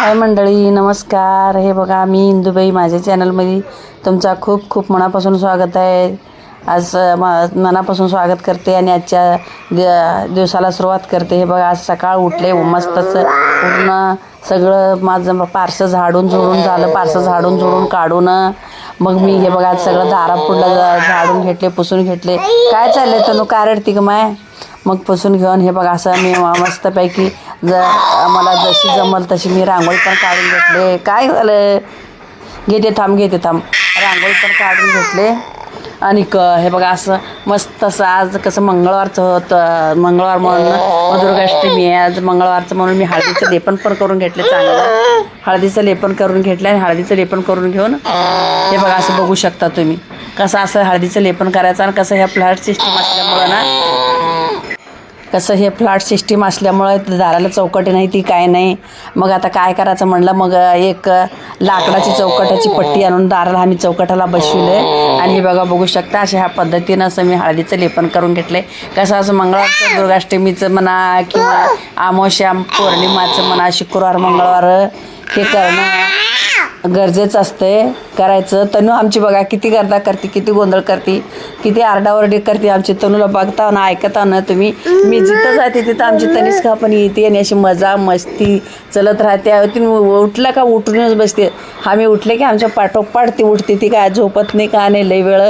हाय मंडळी नमस्कार. हे बघा मी इंदुबाई माझ्या चॅनलमध्ये तुमचा खूप खूप मनापासून स्वागत आहे. आज म- मनापासून स्वागत करते आणि आजच्या दिवसाला सुरुवात करते. हे बघा आज सकाळ उठले हो, मस्तच पूर्ण सगळं माझं पारसं झाडून झोडून झालं. पारसं झाडून झोडून काढून मग मी हे बघा आज सगळं दारा पुढलं झाडून घेतले पुसून घेतले. काय चाललंय तनु? काय रडती ग माय? मग पुसून घेऊन हे बघा असं मी मस्तपैकी ज मला जशी जमल तशी मी रांगोळी पण काढून घेतले. काय झालं? घेते थांब घेते थांब. रांगोळी पण काढून घेतले. आणि क हे बघा असं मस्त असं आज कसं मंगळवारचं होतं. मंगळवार म्हणून दुर्गाष्टमी आहे. आज मंगळवारचं म्हणून मी हळदीचं लेपन पण करून घेतले चांगलं. हळदीचं लेपन करून घेतलं आणि हळदीचं लेपन करून घेऊन हे बघा असं बघू शकता तुम्ही. कसं असं हळदीचं लेपन करायचं आणि कसं ह्या फ्लॅट सिस्टम असल्यामुळं ना कसं हे फ्लॅट सिस्टीम असल्यामुळं दाराला चौकटी नाही ती काय नाही. मग आता काय करायचं म्हणलं मग एक लाकडाची चौकटाची पट्टी आणून दाराला आम्ही चौकटाला बसविले आणि हे बघा बघू शकता अशा ह्या पद्धतीनं असं मी हळदीचं लेपन करून घेतले कसं असं मंगळवारचं दुर्गाष्टमीचं म्हणा किंवा अमावस्या पौर्णिमाचं म्हणा शुक्रवार मंगळवार हे करणं गरजेचं असते करायचं. तनू आमची बघा किती गर्दा करते किती गोंधळ करते किती आरडाओरडी करते आमची. तनूला बघता ना ऐकता ना तुम्ही मी जिथं जाते तिथं आमची तनिष्का पण येते आणि अशी मजा मस्ती चलत राहते. ती उठलं का उठूनच बसते. आम्ही उठले की आमच्या पाठोपाठ ती उठते. ती काय झोपत नाही का नाही लई वेळ.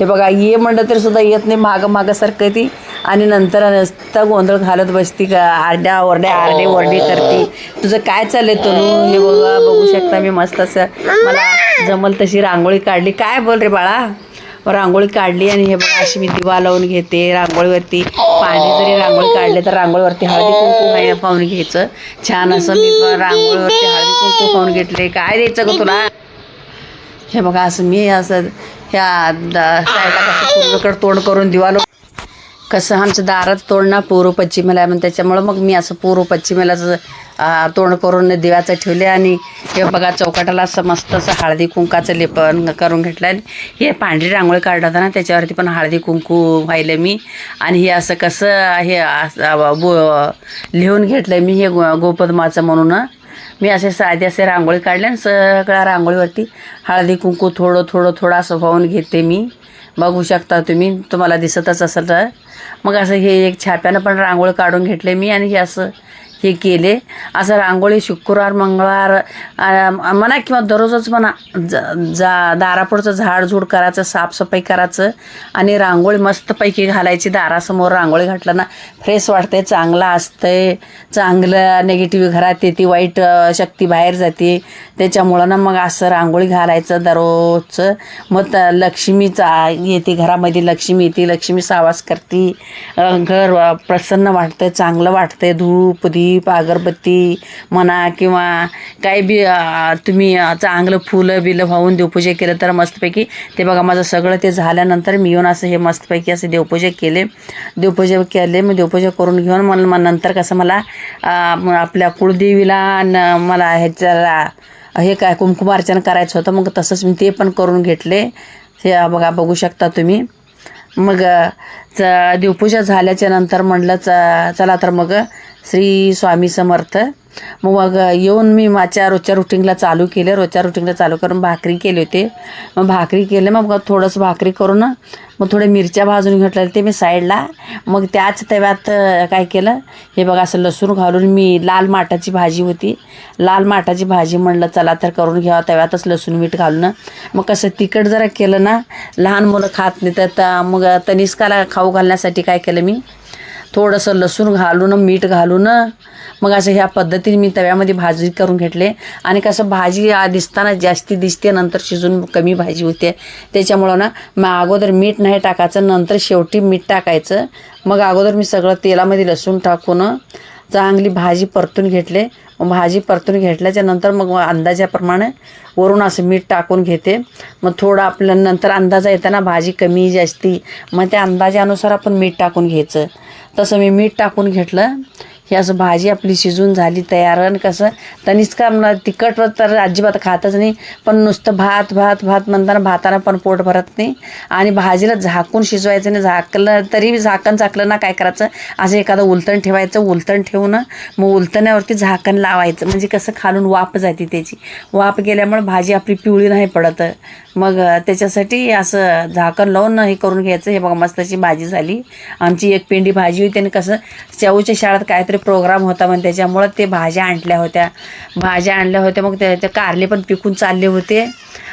हे बघा ये म्हणलं तरी सुद्धा येत नाही. मागं मागं सारखं ती आणि नंतर नसता गोंधळ घालत बसती का? आरड्या ओरड्या आरडे ओरडे करते. तुझं काय चाललंय तनू? हे बघा बघू शकता मी मस्त असं. मला जमल तशी रांगोळी काढली. काय बोल रे बाळा? रांगोळी काढली आणि हे बघा अशी मी दिवा लावून घेते रांगोळीवरती. पाणी जरी रांगोळी काढले तर रांगोळीवरती हळदी कुंकू नाही पाहून घ्यायचं. छान असं मी पण रांगोळीवरती हळदी कुंकू पाहून घेतले. काय द्यायचं ग तुला? हे बघा असं मी असं ह्या साईडला कसं पूर्वेकडे तोंड करून दिवा लावून कसं आमचं दारात तोडणं ना पूर्व पश्चिमेला आहे मग त्याच्यामुळं मग मी असं पूर्व पश्चिमेलाच तोंड करून दिव्याचं ठेवले आणि हे बघा चौकाटाला असं मस्त असं हळदी कुंकाचं लेपन करून घेतलं आणि हे पांढरी रांगोळी काढत होता ना त्याच्यावरती पण हळदी कुंकू व्हायलं मी. आणि हे असं कसं हे बो- लिहून घेतलं मी हे गो गोपदमाचं म्हणून. मी असे साधे असे रांगोळी काढले आणि सगळ्या रांगोळीवरती हळदी कुंकू थोडं थोडं थोडं असं वाहून घेते मी. बघू शकता तुम्ही. तुम्हाला दिसतच असेल तर. मग असं हे एक छाप्यानं पण रांगोळ काढून घेतले मी आणि हे असं हे केले. असं रांगोळी शुक्रवार मंगळवार म्हणा किंवा दररोजच म्हणा ज- जा दारापुढचं झाडझूड करायचं साफसफाई करायचं आणि रांगोळी मस्तपैकी घालायची. दारासमोर रांगोळी घातलं ना फ्रेश वाटते चांगलं असतंय. चांगलं निगेटिव्ह घरात येते वाईट शक्ती बाहेर जाते. त्याच्यामुळं ना मग असं रांगोळी घालायचं दररोजचं. मग त- लक्ष्मीचा येते घरामध्ये लक्ष्मी येते लक्ष्मी सावास करते. घर प्रसन्न वाटतं चांगलं वाटतंय धूप दीप अगरबत्ती म्हणा किंवा काही बी तुम्ही चांगलं फुलं बिलं वाहून देवपूजा केलं तर मस्तपैकी ते बघा माझं सगळं ते झाल्यानंतर मी येऊन असं हे मस्तपैकी असं देवपूजा केले. देवपूजा केले मग देवपूजा करून घेऊन मला मग नंतर कसं मला आपल्या कुळदेवीला न मला ह्याच्याला हे काय कुंकुमार्चन करायचं होतं मग तसंच मी ते पण करून घेतले. हे बघा बघू शकता तुम्ही. मग च देवपूजा झाल्याच्यानंतर म्हणलं च चला तर मग श्री स्वामी समर्थ. मग मग येऊन मी माझ्या रोजच्या रुटीनला चालू केले. रोजच्या रुटीनला चालू करून भाकरी केले होते. मग भाकरी केले मग थोडंसं भाकरी करून मग थोडे मिरच्या भाजून घेतल्या ते मी साईडला मग त्याच तव्यात काय केलं हे बघा असं लसूण घालून मी लाल माठाची भाजी होती. लाल माठाची भाजी म्हणलं चला तर करून घ्यावं तव्यातच लसूण मीठ घालून. मग कसं तिखट जरा केलं ना लहान मुलं खात नाही तर त- मग तनिष्काला खाऊ घालण्यासाठी काय केलं मी थोडंसं लसूण घालून मीठ घालून मग असं ह्या पद्धतीने मी तव्यामध्ये भाजी करून घेतले. आणि कसं भाजी दिसताना जास्ती दिसते नंतर शिजून कमी भाजी होते. त्याच्यामुळं ना मग अगोदर मीठ नाही टाकायचं नंतर शेवटी मीठ टाकायचं. मग अगोदर मी सगळं तेलामध्ये लसूण टाकून चांगली भाजी परतून घेतले. भाजी परतून घेतल्याच्या नंतर मग अंदाजाप्रमाणे वरून असं मीठ टाकून घेते. मग थोडं आपल्या नंतर अंदाजा येताना भाजी कमी जास्ती. मग त्या अंदाजानुसार आपण मीठ टाकून घ्यायचं. तसं मी मीठ टाकून घेतलं. ही असं भाजी आपली शिजून झाली तयार आणि कसं. तनिष्का म- तिखट तर अजिबात खातच नाही पण नुसतं भात भात भात म्हणताना भाताना पण पोट भरत नाही. आणि भाजीला झाकून शिजवायचं नाही झाकलं तरी झाकण झाकलं ना काय करायचं? असं एखादं उलतण ठेवायचं उलतण ठेवून मग उलतण्यावरती झाकण लावायचं. म्हणजे कसं खालून वाफ जाते त्याची. वाफ गेल्यामुळे भाजी आपली पिवळी नाही पडत. मग त्याच्यासाठी असं झाकण लावून हे करून घ्यायचं. हे बघा मस्त अशी भाजी झाली. आमची एक पेंडी भाजी होती आणि कसं चऊच्या शाळेत काहीतरी प्रोग्राम होता मग त्याच्यामुळं ते भाज्या आणल्या होत्या. भाज्या आणल्या होत्या मग ते ते कारले पण पिकून चालले होते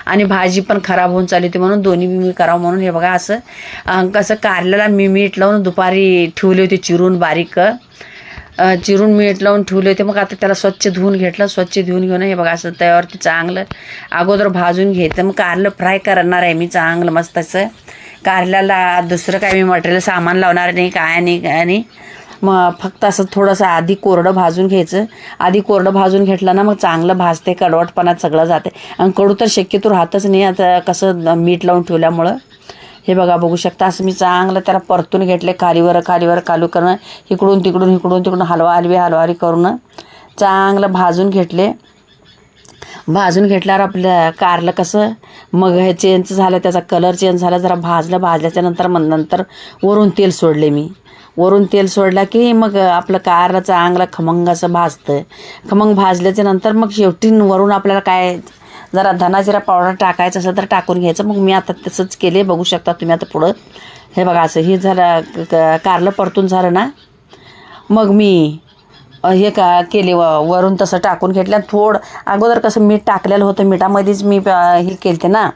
आणि भाजी पण खराब होऊन चालली होती म्हणून दोन्ही मी करावं म्हणून हे बघा असं कसं कारल्याला मी मीठ लावून दुपारी ठेवली होती चिरून बारीक. चिरून मीठ लावून ठेवले होते. मग आता त्याला स्वच्छ धुवून घेतलं. स्वच्छ धुवून घेऊन हे बघा असं त्यावरती चांगलं अगोदर भाजून घ्यायचं. मग कारलं फ्राय करणार आहे मी चांगलं मस्त असं. कारल्याला दुसरं काय मी मटेरियल सामान लावणार नाही काय नाही काय नाही. मग फक्त असं थोडंसं आधी कोरडं भाजून घ्यायचं. आधी कोरडं भाजून घेतलं ना मग चांगलं भाजते कडवटपणात सगळं जाते. आणि कडू तर शक्यतो राहतच नाही. आता कसं मीठ लावून ठेवल्यामुळं. हे बघा बघू शकता असं मी चांगलं त्याला परतून घेतले खालीवर खालीवर खालू करणं इकडून तिकडून इकडून तिकडून हलवा हलवी हलवारी करून चांगलं भाजून घेतले. भाजून घेतल्यावर आपलं कारलं कसं मग हे चेंज झालं त्याचा कलर चेंज झाला जरा भाजलं भाजल्याच्या नंतर मग नंतर वरून तेल सोडले मी. वरून तेल सोडला की मग आपलं कारलं चांगलं खमंग असं भाजतं. खमंग भाजल्याच्या नंतर मग शेवटी वरून आपल्याला काय जरा धनाजिरा पावडर टाकायचं असेल तर टाकून घ्यायचं. मग मी आता तसंच केले बघू शकता तुम्ही आता पुढं. हे बघा असं हे झालं कारलं परतून झालं ना? मग मी हे का केले व वरून तसं टाकून घेतलं. थोडं अगोदर कसं मीठ टाकलेलं होतं मिठामध्येच मी हे केलते ना?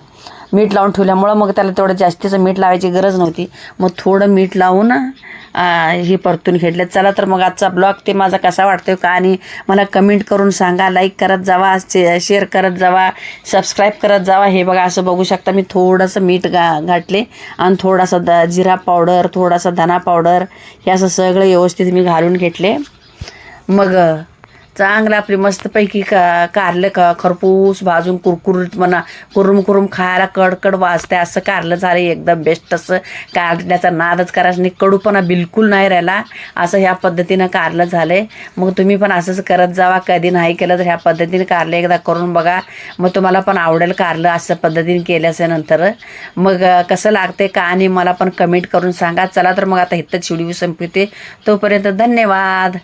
मीठ लावून ठेवल्यामुळं मग त्याला तेवढं जास्तीचं मीठ लावायची गरज नव्हती. मग थोडं मीठ लावून हे परतून घेतले. चला तर मग आजचा ब्लॉग ते माझा कसा वाटतोय का? आणि मला कमेंट करून सांगा. लाईक करत जावा शे शेअर करत जावा सबस्क्राईब करत जावा. हे बघा असं बघू शकता मी थोडंसं मीठ गा घातले. आणि थोडासा द जिरा पावडर थोडासा धना पावडर हे असं सगळं व्यवस्थित मी घालून घेतले. मग चांगलं आपली मस्तपैकी का कारलं का खरपूस भाजून कुरकुरीत म्हणा कुरुम कुरुम खायला कडकड वाजते असं कारलं झालं एकदम बेस्ट असं. कारल्याचा नादच करायचं नाही कडूपणा बिलकुल नाही राहिला. असं ह्या पद्धतीनं कारलं झालं आहे मग तुम्ही पण असंच करत जावा कधी नाही केलं तर ह्या पद्धतीने कारलं एकदा करून बघा. मग तुम्हाला पण आवडेल कारलं असं पद्धतीने केल्याच्यानंतर. मग कसं लागते का आणि मला पण कमेंट करून सांगा. चला तर मग आता इथंच व्हिडिओ संपवते. तोपर्यंत धन्यवाद.